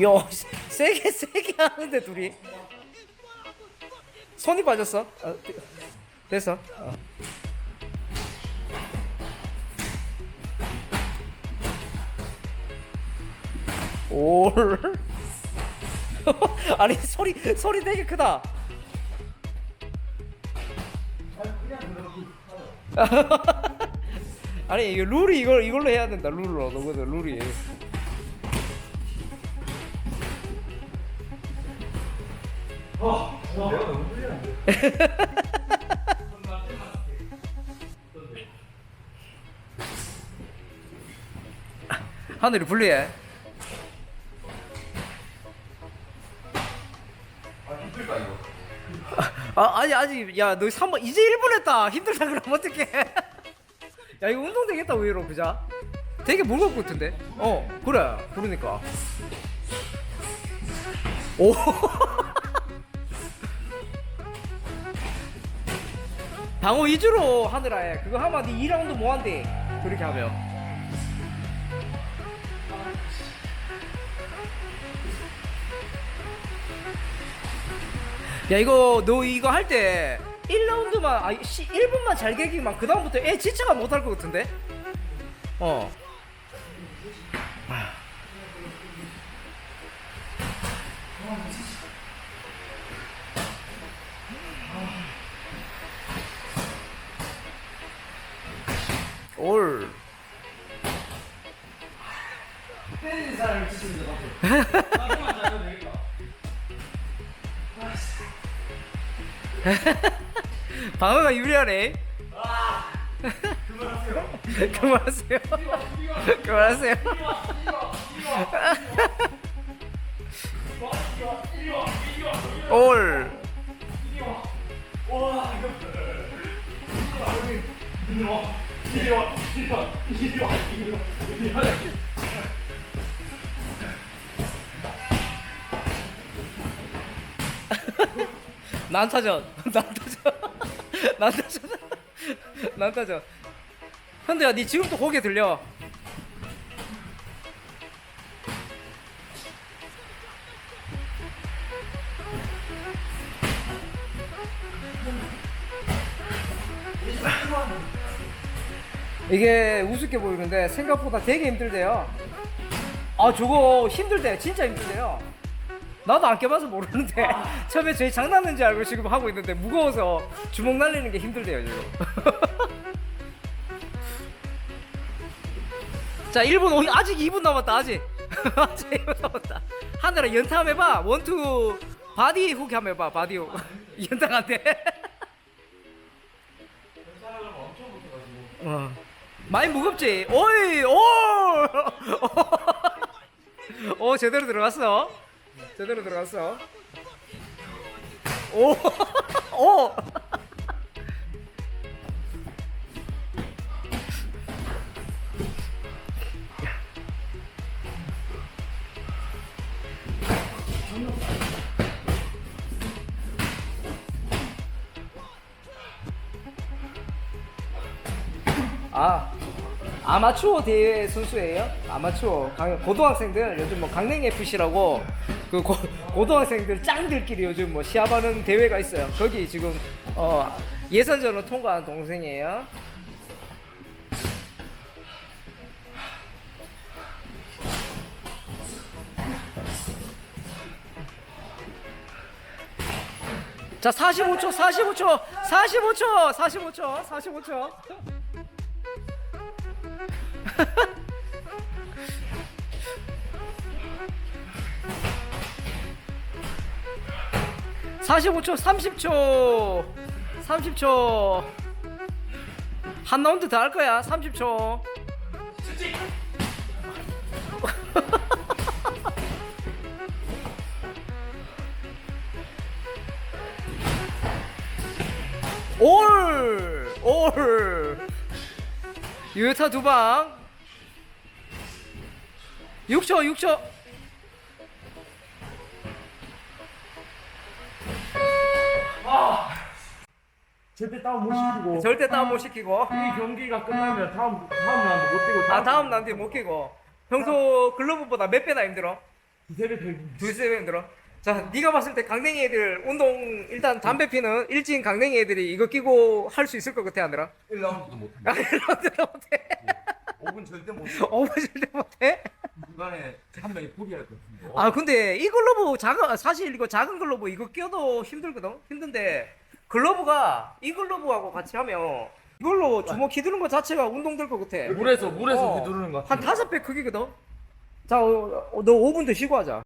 야, 세게 세게 하는데 둘이. 손이 빠졌어. 아, 됐어. 어. 올. 아니 소리 소리 되게 크다. 아니 이거 룰이 이걸 이걸로 해야 된다 룰로 너거든 룰이. 하늘이 불리해. 아 아니 아직 야 너 3번 이제 1분 했다. 힘들다 그러면 어떡해. 야 이거 운동 되겠다 의외로 그자 되게 무거울 것 같은데? 어 그래. 그러니까. 오 방어 위주로 하느라 해 그거 하면 네 2라운드 뭐 한대? 그렇게 하면. 야 이거 너 이거 할 때 1라운드만 아 1분만 잘 개기만 그 다음부터 애 지체가 못할 것 같은데? 어 올. 때리는 사람을 치시는 거 되겠다. 방어가 유리하네. 그만하세요. 그만하세요. 그만하세요. 올. 와 이거. 이리 와. 이리 와. 이리 와. 이리 와. 난타전. 난타전. 난타전. 난타전. 현대야, 니 지금도 고개 들려. 이게 우습게 보이는데 생각보다 되게 힘들대요. 아 저거 힘들대 진짜 힘들대요. 나도 안 껴봐서 모르는데 처음에 저희 장난인 줄 알고 지금 하고 있는데 무거워서 주먹 날리는 게 힘들대요 지금. 자 1분 오 아직 2분 남았다 아직 아직 2분 남았다 하늘아 연타 한번 해봐 원투 바디 훅 한번 해봐 바디 훅 연타가 안돼 어. 많이 무겁지? 오이 오! 오 제대로 들어갔어 제대로 들어갔어 오! 오! 아 아마추어 대회 선수예요? 아마추어 강- 고등학생들 요즘 뭐 강릉 FC라고 그 고, 고등학생들 짱들끼리 요즘 뭐 시합하는 대회가 있어요. 거기 지금 어, 예선전을 통과한 동생이에요. 자 45초 45초 45초 45초 45초 45초, 30초, 30초. 한 라운드 더 할 거야. 30초. 올! 올! 유효타 두 방. 6초, 6초. 절대 다운 못 시키고 절대 다운 못 시키고. 이 경기가 끝나면 다음 다음 라운드 못 뛰고 아 다음 난뒤 못 끼고 평소 글러브보다 몇 배나 힘들어? 두세 배. 두세 배 들어. 자, 네가 봤을 때 강냉이 애들 운동 일단 담배 피는 일진 강냉이 애들이 이거 끼고 할 수 있을 것 같아, 아들아? 1라운드도 못해. 아, 이런들 못해. 5분 절대 못해. 어머질 때 못해? 중간에 한 명이 포기할 것 같은데. 아, 근데 이 글러브 작은 사실 이거 작은 글러브 이거 껴도 힘들거든. 힘든데 글러브가 이 글러브하고 같이 하면 이걸로 주먹 휘두르는 것 자체가 운동될 것 같아. 물에서 물에서 어. 휘두르는 거. 한 다섯 배 크기거든. 자, 너 5분 더 쉬고 하자.